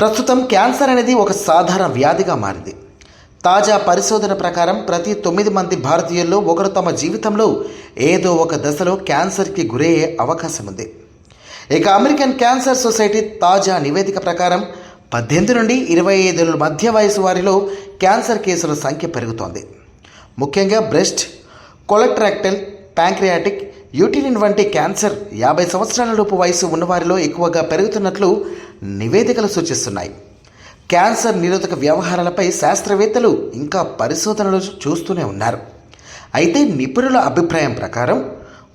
ప్రస్తుతం క్యాన్సర్ అనేది ఒక సాధారణ వ్యాధిగా మారింది. తాజా పరిశోధన ప్రకారం ప్రతి తొమ్మిది మంది భారతీయుల్లో ఒకరు తమ జీవితంలో ఏదో ఒక దశలో క్యాన్సర్కి గురయ్యే అవకాశం ఉంది. ఇక అమెరికన్ క్యాన్సర్ సొసైటీ తాజా నివేదిక ప్రకారం పద్దెనిమిది నుండి ఇరవై ఐదు మధ్య వయసు వారిలో క్యాన్సర్ కేసుల సంఖ్య పెరుగుతోంది. ముఖ్యంగా బ్రెస్ట్ కొలెక్ట్రాక్టల్ ప్యాంక్రియాటిక్ యూటిలిన్ వంటి క్యాన్సర్ యాభై సంవత్సరాల లోపు వయసు ఉన్నవారిలో ఎక్కువగా పెరుగుతున్నట్లు నివేదికలు సూచిస్తున్నాయి. క్యాన్సర్ నిరోధక వ్యవహారాలపై శాస్త్రవేత్తలు ఇంకా పరిశోధనలు చూస్తూనే ఉన్నారు. అయితే నిపుణుల అభిప్రాయం ప్రకారం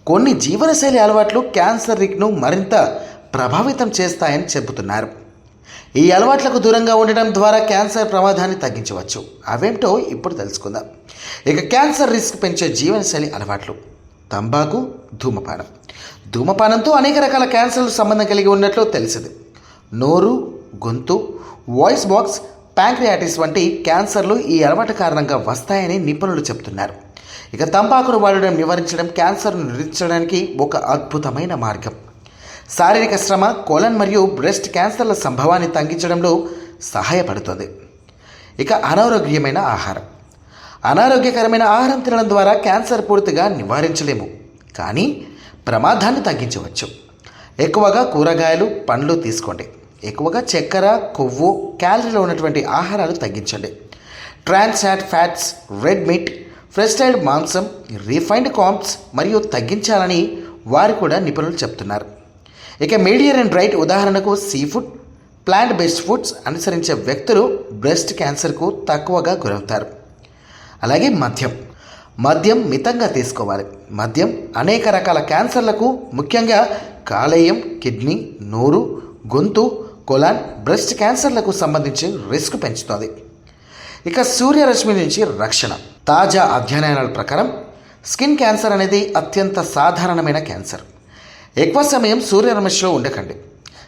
కొన్ని జీవనశైలి అలవాట్లు క్యాన్సర్ రిక్ను మరింత ప్రభావితం చేస్తాయని చెబుతున్నారు. ఈ అలవాట్లకు దూరంగా ఉండడం ద్వారా క్యాన్సర్ ప్రమాదాన్ని తగ్గించవచ్చు. అవేంటో ఇప్పుడు తెలుసుకుందాం. ఇక క్యాన్సర్ రిస్క్ పెంచే జీవనశైలి అలవాట్లు. తంబాకు ధూమపానం. ధూమపానంతో అనేక రకాల క్యాన్సర్లు సంబంధం కలిగి ఉన్నట్లు తెలిసింది. నోరు గొంతు వాయిస్ బాక్స్ ప్యాంక్రియాటిస్ వంటి క్యాన్సర్లు ఈ అలవాటు కారణంగా వస్తాయని నిపుణులు చెబుతున్నారు. ఇక తంబాకును వాడడం నివారించడం క్యాన్సర్ను నివారించడానికి ఒక అద్భుతమైన మార్గం. శారీరక శ్రమ కోలన్ మరియు బ్రెస్ట్ క్యాన్సర్ల సంభవాన్ని తగ్గించడంలో సహాయపడుతుంది. ఇక అనారోగ్యమైన ఆహారం. అనారోగ్యకరమైన ఆహారం తినడం ద్వారా క్యాన్సర్ పూర్తిగా నివారించలేము. కానీ ప్రమాదాన్ని తగ్గించవచ్చు. ఎక్కువగా కూరగాయలు పండ్లు తీసుకోండి. ఎక్కువగా చక్కెర కొవ్వు క్యాలరీలో ఉన్నటువంటి ఆహారాలు తగ్గించండి. ట్రాన్స్ ఫ్యాట్స్ రెడ్ మీట్ ఫ్రెస్టైల్డ్ మాంసం రీఫైన్డ్ కాంప్స్ మరియు తగ్గించాలని వారు కూడా నిపుణులు చెప్తున్నారు. ఇక మీడియర్ అండ్ రైట్ ఉదాహరణకు sea food plant based foods అనుసరించే వ్యక్తులు బ్రెస్ట్ క్యాన్సర్కు తక్కువగా గురవుతారు. అలాగే మద్యం. మద్యం మితంగా తీసుకోవాలి. మద్యం అనేక రకాల క్యాన్సర్లకు ముఖ్యంగా కాలేయం కిడ్నీ నోరు గొంతు కొలాన్ బ్రెస్ట్ క్యాన్సర్లకు సంబంధించి రిస్క్ పెంచుతుంది. ఇక సూర్యరశ్మి నుంచి రక్షణ. తాజా అధ్యయనాల ప్రకారం స్కిన్ క్యాన్సర్ అనేది అత్యంత సాధారణమైన క్యాన్సర్. ఎక్కువ సమయం సూర్యరశ్మిలో ఉండకండి.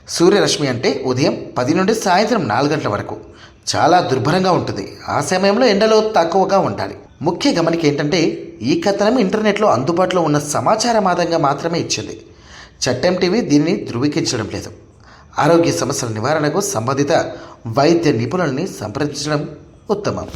సూర్యరశ్మి అంటే ఉదయం పది నుండి సాయంత్రం నాలుగు గంటల వరకు. చాలా దుర్భరంగా ఉంటుంది. ఆ సమయంలో ఎండలో తక్కువగా ఉండాలి. ముఖ్య గమనిక ఏంటంటే ఈ కథనం ఇంటర్నెట్లో అందుబాటులో ఉన్న సమాచారం ఆధారంగా మాత్రమే ఇచ్చింది. చట్టం టీవీ దీనిని ధృవీకరించడం లేదు. ఆరోగ్య సమస్యల నివారణకు సంబంధిత వైద్య నిపుణుల్ని సంప్రదించడం ఉత్తమం.